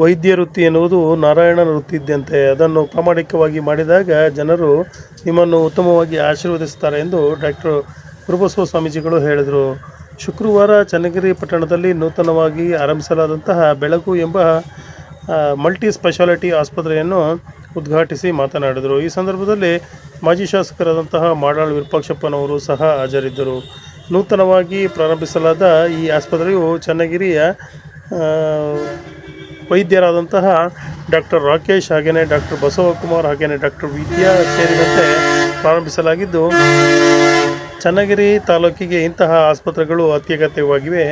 ವೈದ್ಯ ವೃತ್ತಿ ಎನ್ನುವುದು ನಾರಾಯಣನ ವೃತ್ತಿ ಇದ್ದಂತೆ ಅದನ್ನು ಪ್ರಾಮಾಣಿಕವಾಗಿ ಮಾಡಿದಾಗ ಜನರು ನಿಮ್ಮನ್ನು ಉತ್ತಮವಾಗಿ ಆಶೀರ್ವದಿಸುತ್ತಾರೆ ಎಂದು ಡಾಕ್ಟರ್ ಗುರುಬಸವ ಸ್ವಾಮೀಜಿಗಳು ಹೇಳಿದರು. ಶುಕ್ರವಾರ ಚನ್ನಗಿರಿ ಪಟ್ಟಣದಲ್ಲಿ ನೂತನವಾಗಿ ಆರಂಭಿಸಲಾದಂತಹ ಬೆಳಕು ಎಂಬ ಮಲ್ಟಿ ಸ್ಪೆಷಾಲಿಟಿ ಆಸ್ಪತ್ರೆಯನ್ನು ಉದ್ಘಾಟಿಸಿ ಮಾತನಾಡಿದರು. ಈ ಸಂದರ್ಭದಲ್ಲಿ ಮಾಜಿ ಶಾಸಕರಾದಂತಹ ಮಾಡಾಳ್ ವಿರೂಪಾಕ್ಷಪ್ಪನವರು ಸಹ ಹಾಜರಿದ್ದರು. ನೂತನವಾಗಿ ಪ್ರಾರಂಭಿಸಲಾದ ಈ ಆಸ್ಪತ್ರೆಯು ಚನ್ನಗಿರಿಯ ವೈದ್ಯರಾದಂತಹ ಡಾಕ್ಟರ್ ರಾಕೇಶ್ ಹಾಗೆಯೇ ಡಾಕ್ಟರ್ ಬಸವಕುಮಾರ್ ಹಾಗೆಯೇ ಡಾಕ್ಟರ್ ವಿದ್ಯಾ ಸೇರಿದಂತೆ ಪ್ರಾರಂಭಿಸಲಾಗಿದ್ದು, ಚನ್ನಗಿರಿ ತಾಲೂಕಿಗೆ ಇಂತಹ ಆಸ್ಪತ್ರೆಗಳು ಅತ್ಯಗತ್ಯವಾಗಿವೆ.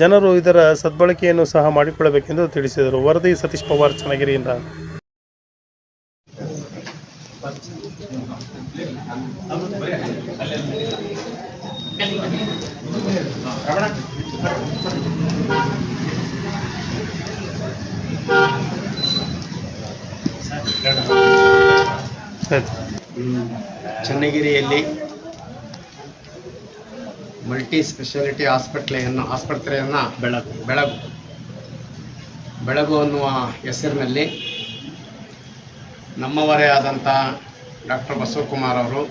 ಜನರು ಇದರ ಸದ್ಬಳಕೆಯನ್ನು ಸಹ ಮಾಡಿಕೊಳ್ಳಬೇಕೆಂದು ತಿಳಿಸಿದರು. ವರದಿ ಸತೀಶ್ ಪವಾರ್, ಚನ್ನಗಿರಿಯಿಂದ. ಚನ್ನಗಿರಿಯಲ್ಲಿ ಮಲ್ಟಿ ಸ್ಪೆಷಾಲಿಟಿ ಆಸ್ಪತ್ರೆಯನ್ನು ಆಸ್ಪತ್ರೆಯನ್ನು ಬೆಳಗು ಬೆಳಗು ಬೆಳಗು ಅನ್ನುವ ಹೆಸರಿನಲ್ಲಿ ನಮ್ಮವರೇ ಆದಂಥ ಡಾಕ್ಟರ್ ಬಸವಕುಮಾರ್ ಅವರು,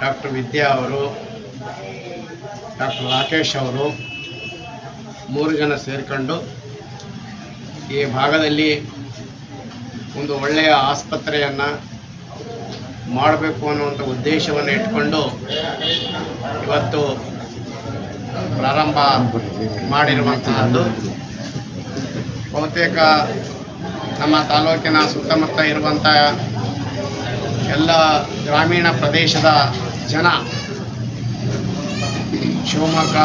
ಡಾಕ್ಟರ್ ವಿದ್ಯಾ ಅವರು, ಡಾಕ್ಟರ್ ರಾಕೇಶ್ ಅವರು ಮೂರು ಜನ ಸೇರಿಕೊಂಡು ಈ ಭಾಗದಲ್ಲಿ ಒಂದು ಒಳ್ಳೆಯ ಆಸ್ಪತ್ರೆಯನ್ನು ಮಾಡಬೇಕು ಅನ್ನುವಂಥ ಉದ್ದೇಶವನ್ನು ಇಟ್ಕೊಂಡು ಇವತ್ತು ಪ್ರಾರಂಭ ಮಾಡಿರುವಂತಹದ್ದು. ಬಹುತೇಕ ನಮ್ಮ ತಾಲೂಕಿನ ಸುತ್ತಮುತ್ತ ಇರುವಂಥ ಎಲ್ಲ ಗ್ರಾಮೀಣ ಪ್ರದೇಶದ ಜನ ಶಿವಮೊಗ್ಗ,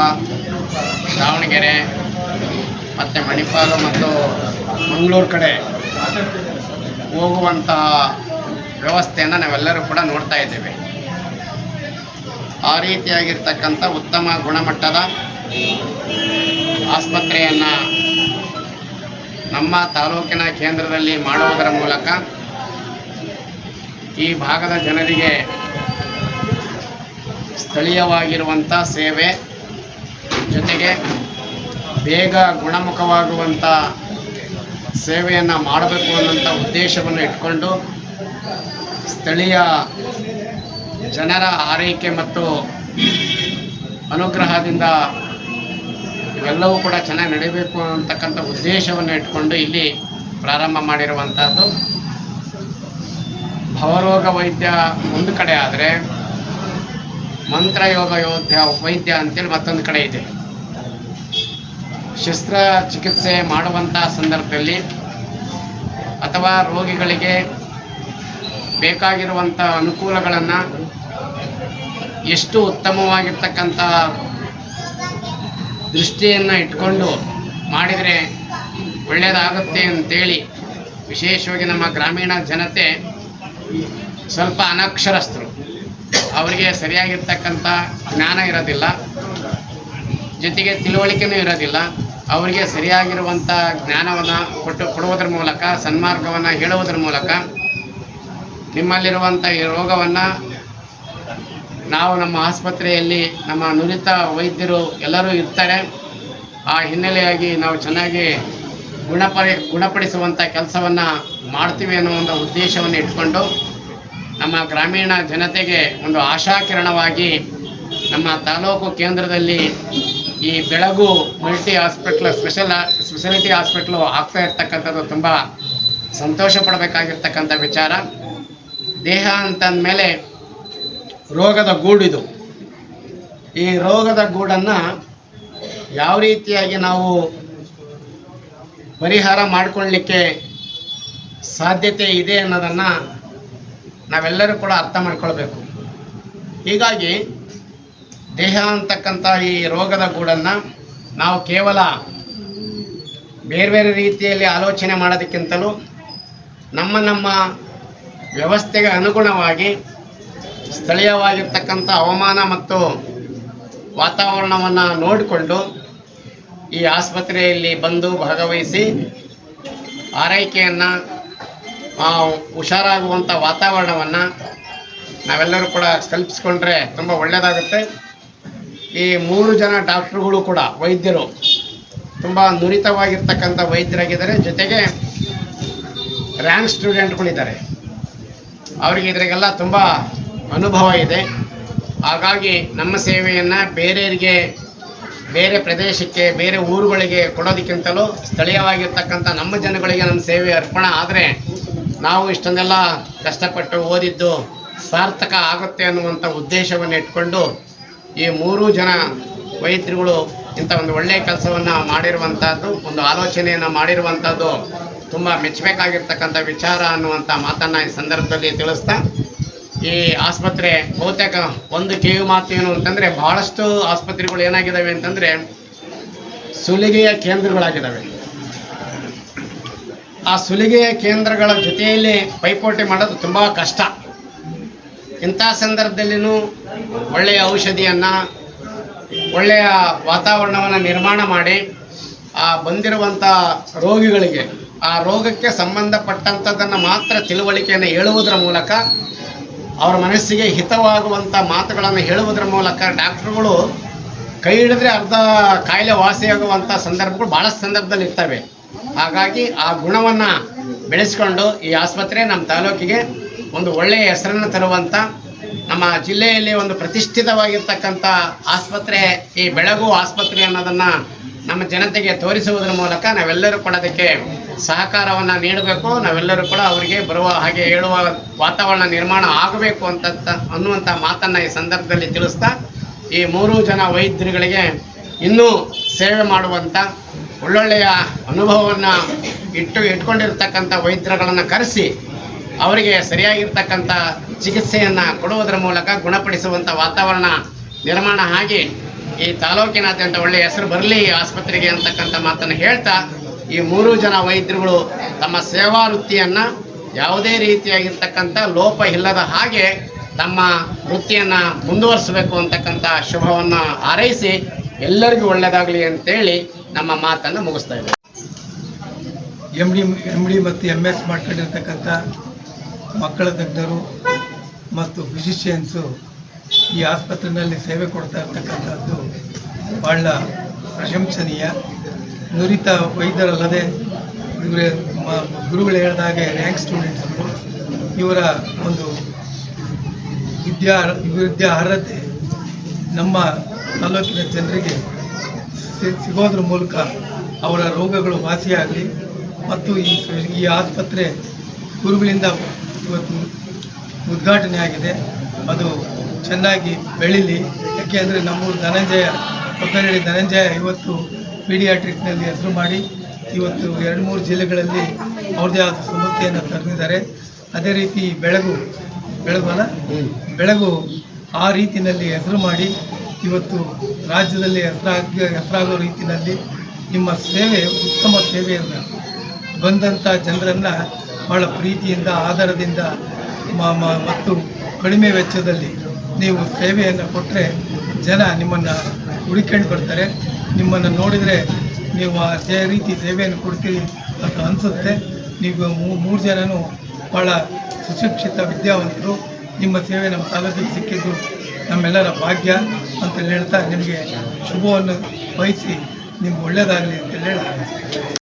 ದಾವಣಗೆರೆ, ಮತ್ತು ಮಣಿಪಾಲ ಮತ್ತು ಮಂಗಳೂರು ಕಡೆ ಹೋಗುವಂತಹ ವ್ಯವಸ್ಥೆಯನ್ನು ನಾವೆಲ್ಲರೂ ಕೂಡ ನೋಡ್ತಾ ಇದ್ದೇವೆ. ಆ ರೀತಿಯಾಗಿರ್ತಕ್ಕಂಥ ಉತ್ತಮ ಗುಣಮಟ್ಟದ ಆಸ್ಪತ್ರೆಯನ್ನು ನಮ್ಮ ತಾಲೂಕಿನ ಕೇಂದ್ರದಲ್ಲಿ ಮಾಡುವುದರ ಮೂಲಕ ಈ ಭಾಗದ ಜನರಿಗೆ ಸ್ಥಳೀಯವಾಗಿರುವಂಥ ಸೇವೆ ಜೊತೆಗೆ ಬೇಗ ಗುಣಮುಖವಾಗುವಂಥ ಸೇವೆಯನ್ನು ಮಾಡಬೇಕು ಅನ್ನೋಂಥ ಉದ್ದೇಶವನ್ನು ಇಟ್ಕೊಂಡು ಸ್ಥಳೀಯ ಜನರ ಆರೈಕೆ ಮತ್ತು ಅನುಗ್ರಹದಿಂದ ಇವೆಲ್ಲವೂ ಕೂಡ ಚೆನ್ನಾಗಿ ನಡೀಬೇಕು ಅನ್ನತಕ್ಕಂಥ ಉದ್ದೇಶವನ್ನು ಇಟ್ಕೊಂಡು ಇಲ್ಲಿ ಪ್ರಾರಂಭ ಮಾಡಿರುವಂಥದ್ದು ಭವರೋಗ ವೈದ್ಯ ಒಂದು ಕಡೆ ಆದರೆ ಮಂತ್ರಯೋಗ ಯೋಧ್ಯ ವೈದ್ಯ ಅಂತೇಳಿ ಮತ್ತೊಂದು ಕಡೆ ಇದೆ. ಶಸ್ತ್ರಚಿಕಿತ್ಸೆ ಮಾಡುವಂಥ ಸಂದರ್ಭದಲ್ಲಿ ಅಥವಾ ರೋಗಿಗಳಿಗೆ ಬೇಕಾಗಿರುವಂಥ ಅನುಕೂಲಗಳನ್ನು ಎಷ್ಟು ಉತ್ತಮವಾಗಿರ್ತಕ್ಕಂಥ ದೃಷ್ಟಿಯನ್ನು ಇಟ್ಕೊಂಡು ಮಾಡಿದರೆ ಒಳ್ಳೆಯದಾಗುತ್ತೆ ಅಂತೇಳಿ ವಿಶೇಷವಾಗಿ ನಮ್ಮ ಗ್ರಾಮೀಣ ಜನತೆ ಸ್ವಲ್ಪ ಅನಕ್ಷರಸ್ಥರು. ಅವರಿಗೆ ಸರಿಯಾಗಿರ್ತಕ್ಕಂಥ ಜ್ಞಾನ ಇರೋದಿಲ್ಲ. ಜೊತೆಗೆ ತಿಳುವಳಿಕೆನೂ ಇರೋದಿಲ್ಲ. ಅವರಿಗೆ ಸರಿಯಾಗಿರುವಂಥ ಜ್ಞಾನವನ್ನು ಕೊಟ್ಟು ಕೊಡುವುದರ ಮೂಲಕ, ಸನ್ಮಾರ್ಗವನ್ನು ಹೇಳುವುದರ ಮೂಲಕ ನಿಮ್ಮಲ್ಲಿರುವಂಥ ಈ ರೋಗವನ್ನು ನಾವು ನಮ್ಮ ಆಸ್ಪತ್ರೆಯಲ್ಲಿ ನಮ್ಮ ನುರಿತ ವೈದ್ಯರು ಎಲ್ಲರೂ ಇರ್ತಾರೆ. ಆ ಹಿನ್ನೆಲೆಯಾಗಿ ನಾವು ಚೆನ್ನಾಗಿ ಗುಣಪರಿ ಗುಣಪಡಿಸುವಂಥ ಕೆಲಸವನ್ನು ಮಾಡ್ತೀವಿ ಅನ್ನೋ ಒಂದು ಉದ್ದೇಶವನ್ನು ಇಟ್ಕೊಂಡು ನಮ್ಮ ಗ್ರಾಮೀಣ ಜನತೆಗೆ ಒಂದು ಆಶಾಕಿರಣವಾಗಿ ನಮ್ಮ ತಾಲೂಕು ಕೇಂದ್ರದಲ್ಲಿ ಈ Belagu multi hospital, special speciality hospital ಆಗ್ತಾ ಇರ್ತಕ್ಕಂಥದ್ದು ತುಂಬ ಸಂತೋಷ ಪಡಬೇಕಾಗಿರ್ತಕ್ಕಂಥ ವಿಚಾರ. ದೇಹ ಅಂತಂದಮೇಲೆ ರೋಗದ ಗೂಡಿದು ಈ ರೋಗದ ಗೂಡನ್ನು ಯಾವ ರೀತಿಯಾಗಿ ನಾವು ಪರಿಹಾರ ಮಾಡಿಕೊಳ್ಳಲಿಕ್ಕೆ ಸಾಧ್ಯತೆ ಇದೆ ಅನ್ನೋದನ್ನು ನಾವೆಲ್ಲರೂ ಕೂಡ ಅರ್ಥ ಮಾಡ್ಕೊಳ್ಬೇಕು. ಹೀಗಾಗಿ ದೇಹ ಅಂತಕ್ಕಂಥ ಈ ರೋಗದ ಗೂಡನ್ನು ನಾವು ಕೇವಲ ಬೇರೆ ಬೇರೆ ರೀತಿಯಲ್ಲಿ ಆಲೋಚನೆ ಮಾಡೋದಕ್ಕಿಂತಲೂ ನಮ್ಮ ನಮ್ಮ ವ್ಯವಸ್ಥೆಗೆ ಅನುಗುಣವಾಗಿ ಸ್ಥಳೀಯವಾಗಿರ್ತಕ್ಕಂಥ ಹವಾಮಾನ ಮತ್ತು ವಾತಾವರಣವನ್ನು ನೋಡಿಕೊಂಡು ಈ ಆಸ್ಪತ್ರೆಯಲ್ಲಿ ಬಂದು ಭಾಗವಹಿಸಿ ಆರೈಕೆಯನ್ನು ಹುಷಾರಾಗುವಂಥ ವಾತಾವರಣವನ್ನು ನಾವೆಲ್ಲರೂ ಕೂಡ ಕಲ್ಪಿಸ್ಕೊಂಡ್ರೆ ತುಂಬ ಒಳ್ಳೆಯದಾಗುತ್ತೆ ಈ ಮೂರು ಜನ ಡಾಕ್ಟ್ರುಗಳು ಕೂಡ ವೈದ್ಯರು, ತುಂಬ ನುರಿತವಾಗಿರ್ತಕ್ಕಂಥ ವೈದ್ಯರಾಗಿದ್ದಾರೆ. ಜೊತೆಗೆ ರ್ಯಾಂಕ್ ಸ್ಟೂಡೆಂಟ್ಗಳಿದ್ದಾರೆ. ಅವರಿಗೆ ಇದರಿಗೆಲ್ಲ ತುಂಬ ಅನುಭವ ಇದೆ. ಹಾಗಾಗಿ ನಮ್ಮ ಸೇವೆಯನ್ನು ಬೇರೆಯವರಿಗೆ, ಬೇರೆ ಪ್ರದೇಶಕ್ಕೆ, ಬೇರೆ ಊರುಗಳಿಗೆ ಕೊಡೋದಕ್ಕಿಂತಲೂ ಸ್ಥಳೀಯವಾಗಿರ್ತಕ್ಕಂಥ ನಮ್ಮ ಜನಗಳಿಗೆ ನಮ್ಮ ಸೇವೆ ಅರ್ಪಣೆ ಆದರೆ ನಾವು ಇಷ್ಟೊಂದೆಲ್ಲ ಕಷ್ಟಪಟ್ಟು ಓದಿದ್ದು ಸಾರ್ಥಕ ಆಗುತ್ತೆ ಅನ್ನುವಂಥ ಉದ್ದೇಶವನ್ನು ಇಟ್ಕೊಂಡು ಈ ಮೂರೂ ಜನ ವೈದ್ಯರುಗಳು ಇಂಥ ಒಂದು ಒಳ್ಳೆಯ ಕೆಲಸವನ್ನು ಮಾಡಿರುವಂಥದ್ದು ಒಂದು ಆಲೋಚನೆಯನ್ನು ಮಾಡಿರುವಂಥದ್ದು ತುಂಬ ಮೆಚ್ಚಬೇಕಾಗಿರ್ತಕ್ಕಂಥ ವಿಚಾರ ಅನ್ನುವಂಥ ಮಾತನ್ನು ಈ ಸಂದರ್ಭದಲ್ಲಿ ತಿಳಿಸ್ತಾ, ಈ ಆಸ್ಪತ್ರೆ ಬಹುತೇಕ ಒಂದು ಕಿವಿ ಮಾತು ಏನು ಅಂತಂದರೆ ಭಾಳಷ್ಟು ಆಸ್ಪತ್ರೆಗಳು ಏನಾಗಿದ್ದಾವೆ ಅಂತಂದರೆ ಸುಲಿಗೆಯ ಕೇಂದ್ರಗಳಾಗಿದ್ದಾವೆ ಆ ಸುಲಿಗೆಯ ಕೇಂದ್ರಗಳ ಜೊತೆಯಲ್ಲಿ ಪೈಪೋಟಿ ಮಾಡೋದು ತುಂಬ ಕಷ್ಟ. ಇಂಥ ಸಂದರ್ಭದಲ್ಲಿನೂ ಒಳ್ಳೆಯ ಔಷಧಿಯನ್ನು, ಒಳ್ಳೆಯ ವಾತಾವರಣವನ್ನು ನಿರ್ಮಾಣ ಮಾಡಿ, ಆ ಬಂದಿರುವಂಥ ರೋಗಿಗಳಿಗೆ, ಆ ರೋಗಕ್ಕೆ ಸಂಬಂಧಪಟ್ಟಂಥದ್ದನ್ನು ಮಾತ್ರ ತಿಳುವಳಿಕೆಯನ್ನು ಹೇಳುವುದರ ಮೂಲಕ, ಅವರ ಮನಸ್ಸಿಗೆ ಹಿತವಾಗುವಂಥ ಮಾತುಗಳನ್ನು ಹೇಳುವುದರ ಮೂಲಕ ಡಾಕ್ಟ್ರುಗಳು ಕೈ ಹಿಡಿದ್ರೆ ಅರ್ಧ ಕಾಯಿಲೆ ವಾಸಿಯಾಗುವಂಥ ಸಂದರ್ಭಗಳು ಭಾಳ ಸಂದರ್ಭದಲ್ಲಿ ಇರ್ತವೆ. ಹಾಗಾಗಿ ಆ ಗುಣವನ್ನು ಬೆಳೆಸ್ಕೊಂಡು ಈ ಆಸ್ಪತ್ರೆ ನಮ್ಮ ತಾಲೂಕಿಗೆ ಒಂದು ಒಳ್ಳೆಯ ಹೆಸರನ್ನು ತರುವಂಥ ನಮ್ಮ ಜಿಲ್ಲೆಯಲ್ಲಿ ಒಂದು ಪ್ರತಿಷ್ಠಿತವಾಗಿರ್ತಕ್ಕಂಥ ಆಸ್ಪತ್ರೆ, ಈ ಬೆಳಗು ಆಸ್ಪತ್ರೆ ಅನ್ನೋದನ್ನು ನಮ್ಮ ಜನತೆಗೆ ತೋರಿಸುವುದರ ಮೂಲಕ ನಾವೆಲ್ಲರೂ ಕೂಡ ಅದಕ್ಕೆ ಸಹಕಾರವನ್ನು ನೀಡಬೇಕು. ನಾವೆಲ್ಲರೂ ಕೂಡ ಅವರಿಗೆ ಬರುವ ಹಾಗೆ ಹೇಳುವ ವಾತಾವರಣ ನಿರ್ಮಾಣ ಆಗಬೇಕು ಅಂತ ಅನ್ನುವಂಥ ಮಾತನ್ನು ಈ ಸಂದರ್ಭದಲ್ಲಿ ತಿಳಿಸ್ತಾ, ಈ ಮೂರು ಜನ ವೈದ್ಯರುಗಳಿಗೆ ಇನ್ನೂ ಸೇವೆ ಮಾಡುವಂಥ ಒಳ್ಳೊಳ್ಳೆಯ ಅನುಭವವನ್ನು ಇಟ್ಟು, ಇಟ್ಕೊಂಡಿರ್ತಕ್ಕಂಥ ವೈದ್ಯರುಗಳನ್ನು ಕರೆಸಿ ಅವರಿಗೆ ಸರಿಯಾಗಿರ್ತಕ್ಕಂಥ ಚಿಕಿತ್ಸೆಯನ್ನು ಕೊಡುವುದರ ಮೂಲಕ ಗುಣಪಡಿಸುವಂಥ ವಾತಾವರಣ ನಿರ್ಮಾಣ ಆಗಿ ಈ ತಾಲೂಕಿನಾದ್ಯಂತ ಒಳ್ಳೆಯ ಹೆಸರು ಬರಲಿ ಆಸ್ಪತ್ರೆಗೆ ಅಂತಕ್ಕಂಥ ಮಾತನ್ನು ಹೇಳ್ತಾ ಈ ಮೂರು ಜನ ವೈದ್ಯರುಗಳು ತಮ್ಮ ಸೇವಾ ವೃತ್ತಿಯನ್ನು ಯಾವುದೇ ರೀತಿಯಾಗಿರ್ತಕ್ಕಂಥ ಲೋಪ ಇಲ್ಲದ ಹಾಗೆ ತಮ್ಮ ವೃತ್ತಿಯನ್ನು ಮುಂದುವರಿಸಬೇಕು ಅಂತಕ್ಕಂಥ ಶುಭವನ್ನು ಹಾರೈಸಿ ಎಲ್ಲರಿಗೂ ಒಳ್ಳೆಯದಾಗಲಿ ಅಂತೇಳಿ ನಮ್ಮ ಮಾತನ್ನು ಮುಗಿಸ್ತಾ ಇದ್ದೇವೆ. ಎಂ ಡಿ ಎಂ ಡಿ ಮತ್ತು ಎಂ ಎಸ್ ಮಾಡ್ಕೊಂಡಿರ್ತಕ್ಕಂಥ ಮಕ್ಕಳ ತಜ್ಞರು ಮತ್ತು ಫಿಸಿಷಿಯನ್ಸು ಈ ಆಸ್ಪತ್ರೆಯಲ್ಲಿ ಸೇವೆ ಕೊಡ್ತಾ ಇರ್ತಕ್ಕಂಥದ್ದು ಭಾಳ ಪ್ರಶಂಸನೀಯ. ನುರಿತ ವೈದ್ಯರಲ್ಲದೆ ಇವರೇ ಗುರುಗಳು ಹೇಳಿದ ಹಾಗೆ ರ್ಯಾಂಕ್ ಸ್ಟೂಡೆಂಟ್ಸ್ಗಳು ಇವರ ಒಂದು ವಿದ್ಯಾ ವಿದ್ಯಾ ಅರ್ಹತೆ ನಮ್ಮ ತಾಲೂಕಿನ ಜನರಿಗೆ ಸಿಗೋದ್ರ ಮೂಲಕ ಅವರ ರೋಗಗಳು ವಾಸಿಯಾಗಲಿ. ಮತ್ತು ಈ ಈ ಆಸ್ಪತ್ರೆ ಗುರುಗಳಿಂದ ಇವತ್ತು ಉದ್ಘಾಟನೆ ಆಗಿದೆ. ಅದು ಚೆನ್ನಾಗಿ ಬೆಳೀಲಿ. ಯಾಕೆ ಅಂದರೆ ನಮ್ಮೂರು ಧನಂಜಯ, ಕೊಕ್ಕನಹಳ್ಳಿ ಧನಂಜಯ ಇವತ್ತು ಪೀಡಿಯಾಟ್ರಿಕ್ನಲ್ಲಿ ಹೆಸರು ಮಾಡಿ ಇವತ್ತು ಎರಡು ಮೂರು ಜಿಲ್ಲೆಗಳಲ್ಲಿ ಅವ್ರದೇ ಆದ ಸಂಸ್ಥೆಯನ್ನು ತಂದಿದ್ದಾರೆ ಅದೇ ರೀತಿ ಬೆಳಗು ಬೆಳಗುವಲ್ಲ ಬೆಳಗು ಆ ರೀತಿಯಲ್ಲಿ ಹೆಸರು ಮಾಡಿ ಇವತ್ತು ರಾಜ್ಯದಲ್ಲಿ ಹೆಸರಾಗ ಹೆಸರಾಗೋ ರೀತಿಯಲ್ಲಿ ನಿಮ್ಮ ಸೇವೆ, ಉತ್ತಮ ಸೇವೆಯನ್ನು ಬಂದಂಥ ಜನರನ್ನು ಭಾಳ ಪ್ರೀತಿಯಿಂದ ಮ- ಮತ್ತು ಕಡಿಮೆ ವೆಚ್ಚದಲ್ಲಿ ನೀವು ಸೇವೆಯನ್ನು ಕೊಟ್ಟರೆ ಜನ ನಿಮ್ಮನ್ನು ಹುಡುಕೊಂಡು ಬರ್ತಾರೆ. ನಿಮ್ಮನ್ನು ನೋಡಿದರೆ ನೀವು ಅದೇ ರೀತಿ ಸೇವೆಯನ್ನು ಕೊಡ್ತೀರಿ ಅಂತ ಅನಿಸುತ್ತೆ. ನೀವು ಮೂರು ಜನನೂ ಭಾಳ ಸುಶಿಕ್ಷಿತ, ವಿದ್ಯಾವಂತರು. ನಿಮ್ಮ ಸೇವೆ ನಮ್ಮ ತಾಲೂಕಿಗೆ ಸಿಕ್ಕಿದ್ದು ನಮ್ಮೆಲ್ಲರ ಭಾಗ್ಯ ಅಂತ ಹೇಳ್ತಾ ನಿಮಗೆ ಶುಭವನ್ನು ವಹಿಸಿ ನಿಮ್ಗೆ ಒಳ್ಳೆಯದಾಗಲಿ ಅಂತ ಹೇಳಿ